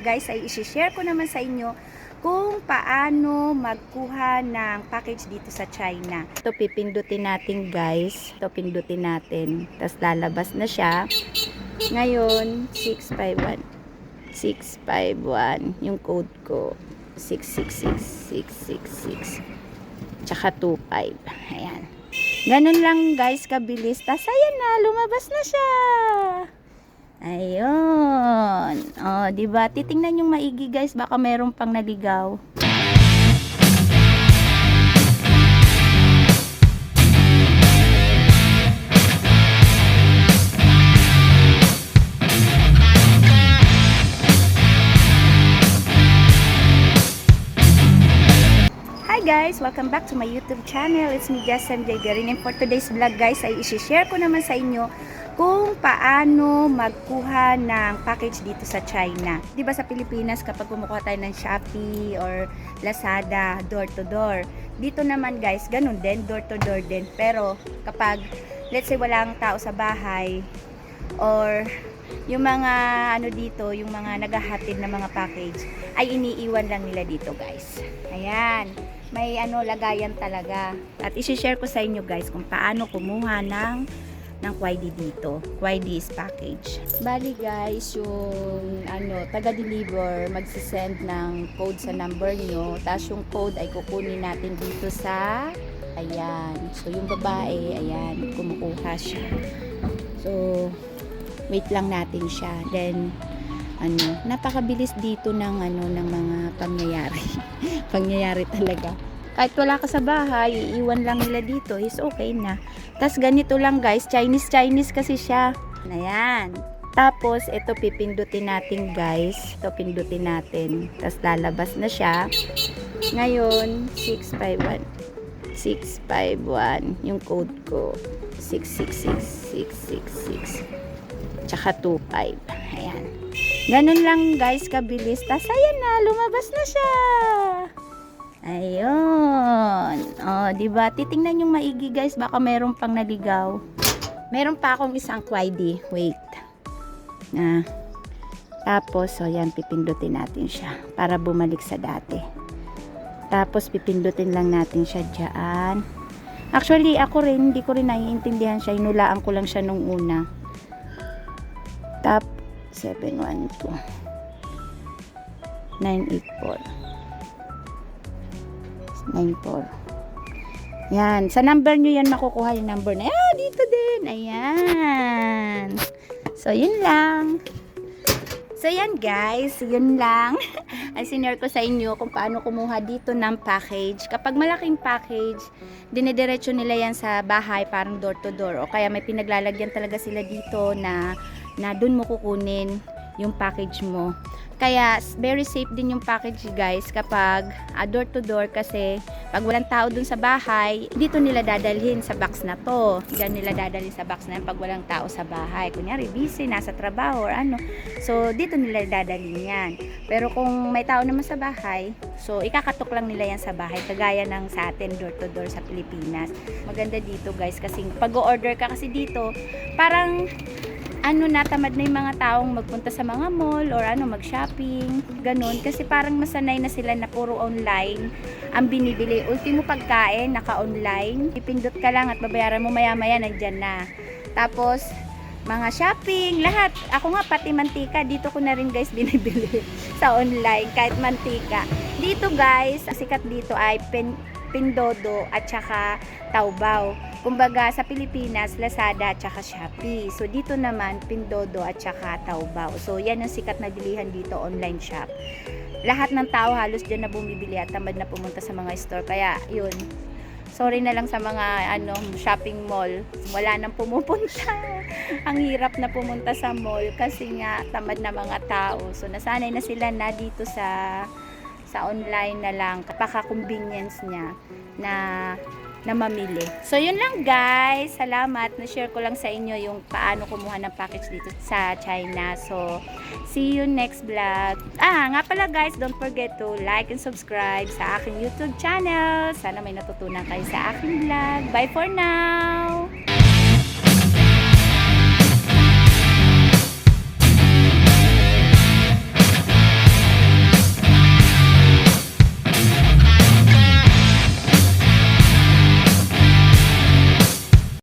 Guys, ay isi-share ko naman sa inyo kung paano magkuha ng package dito sa China. Ito pipindutin natin guys. Ito pindutin natin. Tapos lalabas na siya. Ngayon, 651. 651. Yung code ko. 666666. Tsaka 25. Ayan. Ganun lang guys, kabilis. Tapos ayan na, lumabas na siya. Ayun. 'Di ba? Titingnan yung maigi guys, baka meron pang naligaw. Hi guys! Welcome back to my YouTube channel. It's me, Jess MJ Garin. And for today's vlog guys, ay isi-share ko naman sa inyo kung paano magkuha ng package dito sa China. ba sa Pilipinas kapag kumukuha tayo ng Shopee or Lazada, door to door. Dito naman guys, ganun din, door to door din. Pero kapag let's say walang tao sa bahay or yung mga ano dito, yung mga naghahatid na mga package ay iniiwan lang nila dito guys. Ayan may ano lagayan talaga. At i-share ko sa inyo guys kung paano kumuha ng ng QID dito. QID is package. Bali guys, yung ano, taga-deliver magsisend ng code sa number nyo. Tapos yung code ay kukunin natin dito sa ayan. So yung babae, ayan, kumukuha siya. So wait lang natin siya. Then ano, napakabilis dito ng ano ng mga pangyayari. pangyayari talaga. Kahit wala ka sa bahay, iiwan lang nila dito, is okay na. Tapos ganito lang guys, Chinese Chinese kasi siya. Ayan. Tapos ito pipindutin natin guys. Ito pindutin natin. Tapos lalabas na siya. Ngayon, 651. 651 yung code ko. 666666. Tsaka 25. Ayan. Ganun lang guys, kabilis. Tapos ayan na, lumabas na siya. Ayun. Oh, 'di ba? Titingnan yung maigi guys, baka meron pang naligaw. Meron pa akong isang QID. Wait. Na. Tapos, so yan, pipindutin natin siya para bumalik sa dati. Tapos, pipindutin lang natin siya dyan. Actually, ako rin, hindi ko rin naiintindihan siya. Inulaan ko lang siya nung una. Tap 712 984 94 Yan. Sa number nyo yan makukuha yung number na. Ah, dito din. Ayan. So, yun lang. So, yan guys. Yun lang. Ay, senior ko sa inyo kung paano kumuha dito ng package. Kapag malaking package, dinediretso nila yan sa bahay parang door to door. O kaya may pinaglalagyan talaga sila dito na na dun mo kukunin yung package mo. Kaya very safe din yung package guys kapag uh, door to door kasi pag walang tao dun sa bahay, dito nila dadalhin sa box na to. Diyan nila dadalhin sa box na yan pag walang tao sa bahay. Kunyari busy, nasa trabaho or ano. So dito nila dadalhin yan. Pero kung may tao naman sa bahay, so ikakatok lang nila yan sa bahay kagaya ng sa atin door to door sa Pilipinas. Maganda dito guys kasi pag order ka kasi dito, parang ano natamad na yung mga taong magpunta sa mga mall or ano mag-shopping, ganun. Kasi parang masanay na sila na puro online ang binibili. Ultimo pagkain, naka-online. Ipindot ka lang at babayaran mo maya-maya nandyan na. Tapos, mga shopping, lahat. Ako nga pati mantika, dito ko na rin guys binibili sa online, kahit mantika. Dito guys, sikat dito ay pin, Pindodo at saka Taobao. Kumbaga sa Pilipinas, Lazada at saka Shopee. So dito naman Pindodo at saka Taobao. So yan ang sikat na bilihan dito online shop. Lahat ng tao halos diyan na bumibili at tamad na pumunta sa mga store. Kaya yun, sorry na lang sa mga ano shopping mall. Wala nang pumupunta. ang hirap na pumunta sa mall kasi nga tamad na mga tao. So nasanay na sila na dito sa sa online na lang paka-convenience niya na na mamili. So, yun lang guys. Salamat. Na-share ko lang sa inyo yung paano kumuha ng package dito sa China. So, see you next vlog. Ah, nga pala guys, don't forget to like and subscribe sa aking YouTube channel. Sana may natutunan kayo sa aking vlog. Bye for now!